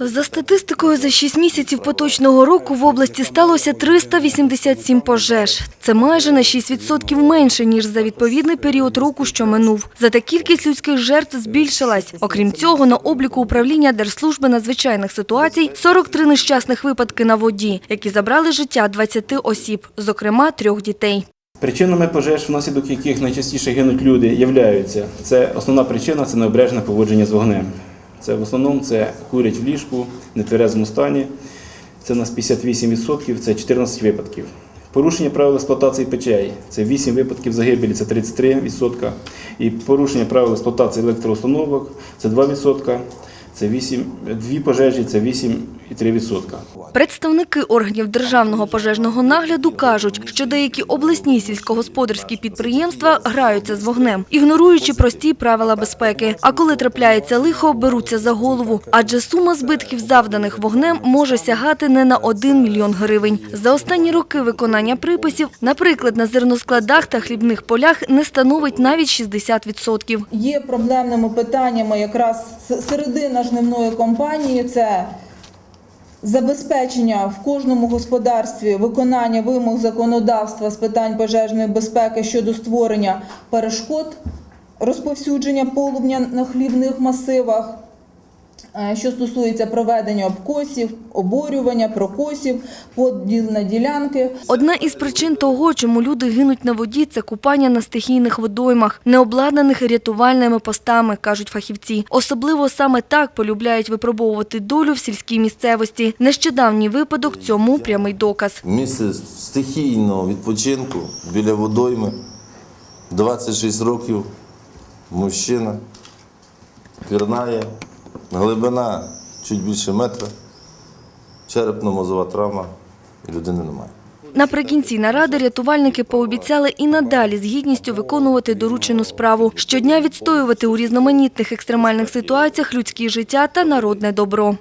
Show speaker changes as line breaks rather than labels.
За статистикою, за 6 місяців поточного року в області сталося 387 пожеж. Це майже на 6% менше, ніж за відповідний період року, що минув. Зате кількість людських жертв збільшилась. Окрім цього, на обліку управління Держслужби надзвичайних ситуацій 43 нещасних випадки на воді, які забрали життя 20 осіб, зокрема трьох дітей.
Причинами пожеж, внаслідок яких найчастіше гинуть люди, являються. Це основна причина це необережне поводження з вогнем. Це в основному це курять в ліжку, в нетверезому стані. Це у нас 58%, це 14 випадків. Порушення правил експлуатації печей це 8 випадків загибелі, це 33%. І порушення правил експлуатації електроустановок це 2%. Це 8, 2 пожежі, це 8,3%.
Представники органів державного пожежного нагляду кажуть, що деякі обласні сільськогосподарські підприємства граються з вогнем, ігноруючи прості правила безпеки. А коли трапляється лихо, беруться за голову. Адже сума збитків, завданих вогнем, може сягати не на 1 мільйон гривень. За останні роки виконання приписів, наприклад, на зерноскладах та хлібних полях не становить навіть 60%.
Є проблемними питаннями якраз середина жнивної кампанії це забезпечення в кожному господарстві виконання вимог законодавства з питань пожежної безпеки щодо створення перешкод розповсюдження полум'я на хлібних масивах. Е, Що стосується проведення обкосів, оборювання, прокосів, поділ на ділянки,
Одна із причин того, чому люди гинуть на воді, це купання на стихійних водоймах, не обладнаних рятувальними постами, кажуть фахівці. Особливо саме так полюбляють випробовувати долю в сільській місцевості. Нещодавній випадок цьому прямий доказ.
Місце стихійного відпочинку біля водойми. 26 років мужчина пірнає, глибина чуть більше метра, черепно-мозова травма і людини немає.
Наприкінці наради рятувальники пообіцяли і надалі з гідністю виконувати доручену справу, щодня відстоювати у різноманітних екстремальних ситуаціях людське життя та народне добро.